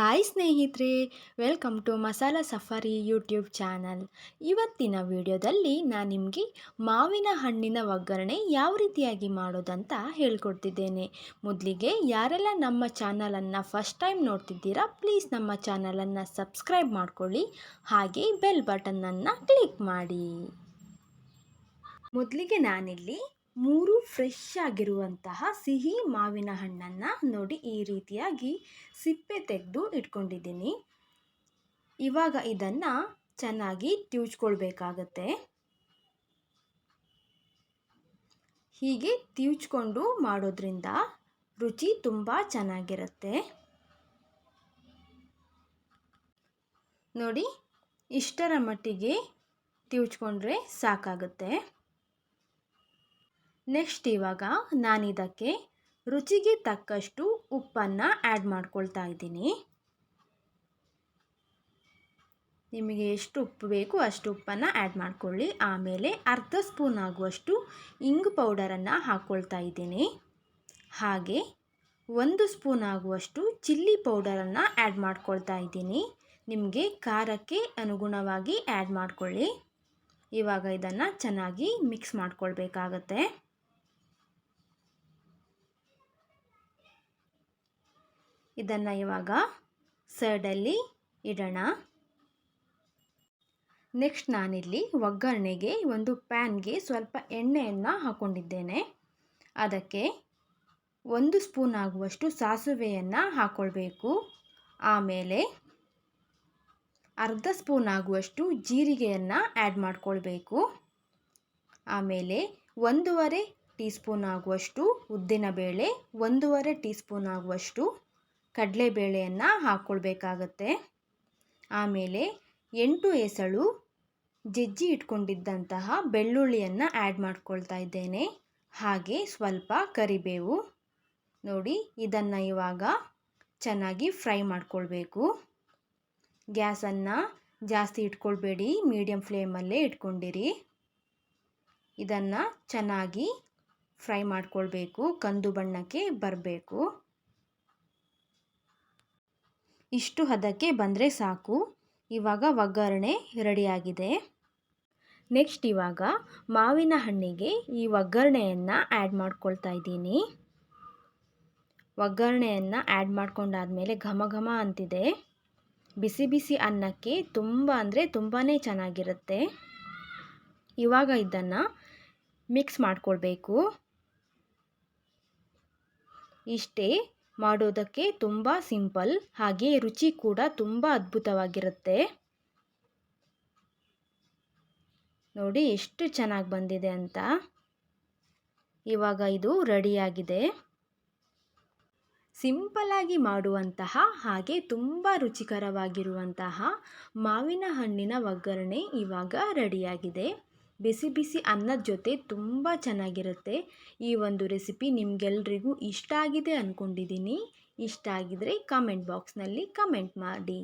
Hi ಸ್ನೇಹಿತರೆ, welcome to Masala safari YouTube channel. ಇವತ್ತಿನ ವಿಡಿಯೋದಲ್ಲಿ ನಾನು ನಿಮಗೆ ಮಾವಿನ ಹಣ್ಣಿನ ಒಗ್ಗರಣೆ ಯಾವ ರೀತಿಯಾಗಿ ಮಾಡೋದಂತ ಹೇಳ್ಕೊಡ್ತಿದ್ದೇನೆ. ಮೊದಲಿಗೆ ಯಾರೆಲ್ಲ ನಮ್ಮ ಚಾನಲನ್ನು ಫಸ್ಟ್ ಟೈಮ್ ನೋಡ್ತಿದ್ದೀರಾ ಪ್ಲೀಸ್ ನಮ್ಮ ಚಾನಲನ್ನು ಸಬ್ಸ್ಕ್ರೈಬ್ ಮಾಡ್ಕೊಳ್ಳಿ, ಹಾಗೆ ಬೆಲ್ ಬಟನ್ನನ್ನು ಕ್ಲಿಕ್ ಮಾಡಿ. ಮೊದಲಿಗೆ ನಾನಿಲ್ಲಿ ಮೂರು ಫ್ರೆಶ್ ಆಗಿರುವಂತಹ ಸಿಹಿ ಮಾವಿನ ಹಣ್ಣನ್ನು ನೋಡಿ ಈ ರೀತಿಯಾಗಿ ಸಿಪ್ಪೆ ತೆಗೆದು ಇಟ್ಕೊಂಡಿದ್ದೀನಿ. ಇವಾಗ ಇದನ್ನು ಚೆನ್ನಾಗಿ ತ್ಯೂಚ್ಕೊಳ್ಬೇಕಾಗತ್ತೆ ಹೀಗೆ ತ್ಯೂಚ್ಕೊಂಡು ಮಾಡೋದ್ರಿಂದ ರುಚಿ ತುಂಬ ಚೆನ್ನಾಗಿರುತ್ತೆ. ನೋಡಿ ಇಷ್ಟರ ಮಟ್ಟಿಗೆ ತ್ಯೂಚ್ಕೊಂಡ್ರೆ ಸಾಕಾಗುತ್ತೆ. ನೆಕ್ಸ್ಟ್ ಇವಾಗ ನಾನಿದಕ್ಕೆ ರುಚಿಗೆ ತಕ್ಕಷ್ಟು ಉಪ್ಪನ್ನು ಆ್ಯಡ್ ಮಾಡ್ಕೊಳ್ತಾ ಇದ್ದೀನಿ. ನಿಮಗೆ ಎಷ್ಟು ಉಪ್ಪು ಬೇಕು ಅಷ್ಟು ಉಪ್ಪನ್ನು ಆ್ಯಡ್ ಮಾಡ್ಕೊಳ್ಳಿ. ಆಮೇಲೆ ಅರ್ಧ ಸ್ಪೂನ್ ಆಗುವಷ್ಟು ಇಂಗು ಪೌಡರನ್ನು ಹಾಕ್ಕೊಳ್ತಾ ಇದ್ದೀನಿ. ಹಾಗೆ ಒಂದು ಸ್ಪೂನ್ ಆಗುವಷ್ಟು ಚಿಲ್ಲಿ ಪೌಡರನ್ನು ಆ್ಯಡ್ ಮಾಡ್ಕೊಳ್ತಾ ಇದ್ದೀನಿ. ನಿಮಗೆ ಖಾರಕ್ಕೆ ಅನುಗುಣವಾಗಿ ಆ್ಯಡ್ ಮಾಡ್ಕೊಳ್ಳಿ. ಇವಾಗ ಇದನ್ನು ಚೆನ್ನಾಗಿ ಮಿಕ್ಸ್ ಮಾಡ್ಕೊಳ್ಬೇಕಾಗತ್ತೆ. ಇದನ್ನು ಇವಾಗ ಸೈಡಲ್ಲಿ ಇಡೋಣ. ನೆಕ್ಸ್ಟ್ ನಾನಿಲ್ಲಿ ಒಗ್ಗರಣೆಗೆ ಒಂದು ಪ್ಯಾನ್ಗೆ ಸ್ವಲ್ಪ ಎಣ್ಣೆಯನ್ನು ಹಾಕ್ಕೊಂಡಿದ್ದೇನೆ ಅದಕ್ಕೆ ಒಂದು ಸ್ಪೂನ್ ಆಗುವಷ್ಟು ಸಾಸುವೆಯನ್ನು ಹಾಕ್ಕೊಳ್ಬೇಕು ಆಮೇಲೆ ಅರ್ಧ ಸ್ಪೂನ್ ಆಗುವಷ್ಟು ಜೀರಿಗೆಯನ್ನು ಆ್ಯಡ್ ಮಾಡ್ಕೊಳ್ಬೇಕು. ಆಮೇಲೆ ಒಂದೂವರೆ ಟೀ ಸ್ಪೂನ್ ಆಗುವಷ್ಟು ಉದ್ದಿನಬೇಳೆ, ಒಂದೂವರೆ ಟೀ ಸ್ಪೂನ್ ಆಗುವಷ್ಟು ಕಡಲೆಬೇಳೆಯನ್ನು ಹಾಕ್ಕೊಳ್ಬೇಕಾಗತ್ತೆ ಆಮೇಲೆ ಎಂಟು ಎಸಳು ಜಜ್ಜಿ ಇಟ್ಕೊಂಡಿದ್ದಂತಹ ಬೆಳ್ಳುಳ್ಳಿಯನ್ನು ಆ್ಯಡ್ ಮಾಡ್ಕೊಳ್ತಾ ಇದ್ದೇನೆ. ಹಾಗೆ ಸ್ವಲ್ಪ ಕರಿಬೇವು. ನೋಡಿ, ಇದನ್ನು ಇವಾಗ ಚೆನ್ನಾಗಿ ಫ್ರೈ ಮಾಡ್ಕೊಳ್ಬೇಕು. ಗ್ಯಾಸನ್ನು ಜಾಸ್ತಿ ಇಟ್ಕೊಳ್ಬೇಡಿ ಮೀಡಿಯಮ್ ಫ್ಲೇಮಲ್ಲೇ ಇಟ್ಕೊಂಡಿರಿ. ಇದನ್ನು ಚೆನ್ನಾಗಿ ಫ್ರೈ ಮಾಡ್ಕೊಳ್ಬೇಕು, ಕಂದು ಬಣ್ಣಕ್ಕೆ ಬರಬೇಕು. ಇಷ್ಟು ಹದಕ್ಕೆ ಬಂದರೆ ಸಾಕು. ಇವಾಗ ಒಗ್ಗರಣೆ ರೆಡಿಯಾಗಿದೆ. ನೆಕ್ಸ್ಟ್ ಇವಾಗ ಮಾವಿನ ಹಣ್ಣಿಗೆ ಈ ಒಗ್ಗರಣೆಯನ್ನು ಆ್ಯಡ್ ಮಾಡ್ಕೊಳ್ತಾ ಇದ್ದೀನಿ. ಒಗ್ಗರಣೆಯನ್ನು ಆ್ಯಡ್ ಮಾಡ್ಕೊಂಡಾದಮೇಲೆ ಘಮ ಘಮ ಅಂತಿದೆ. ಬಿಸಿ ಬಿಸಿ ಅನ್ನಕ್ಕೆ ತುಂಬ ಅಂದರೆ ತುಂಬಾ ಚೆನ್ನಾಗಿರುತ್ತೆ. ಇವಾಗ ಇದನ್ನು ಮಿಕ್ಸ್ ಮಾಡಿಕೊಳ್ಬೇಕು. ಇಷ್ಟೇ ಮಾಡೋದಕ್ಕೆ ತುಂಬ ಸಿಂಪಲ್, ಹಾಗೆ ರುಚಿ ಕೂಡ ತುಂಬ ಅದ್ಭುತವಾಗಿರುತ್ತೆ. ನೋಡಿ ಎಷ್ಟು ಚೆನ್ನಾಗಿ ಬಂದಿದೆ ಅಂತ. ಇವಾಗ ಇದು ರೆಡಿಯಾಗಿದೆ. ಸಿಂಪಲಾಗಿ ಮಾಡುವಂತಹ, ಹಾಗೆ ತುಂಬ ರುಚಿಕರವಾಗಿರುವಂತಹ ಮಾವಿನ ಹಣ್ಣಿನ ಒಗ್ಗರಣೆ ಇವಾಗ ರೆಡಿಯಾಗಿದೆ. ಬಿಸಿ ಬಿಸಿ ಅನ್ನದ ಜೊತೆ ತುಂಬ ಚೆನ್ನಾಗಿರುತ್ತೆ. ಈ ಒಂದು ರೆಸಿಪಿ ನಿಮಗೆಲ್ರಿಗೂ ಇಷ್ಟ ಆಗಿದೆ ಅಂದ್ಕೊಂಡಿದ್ದೀನಿ ಇಷ್ಟ ಆಗಿದ್ದರೆ ಕಮೆಂಟ್ ಬಾಕ್ಸ್ನಲ್ಲಿ ಕಮೆಂಟ್ ಮಾಡಿ.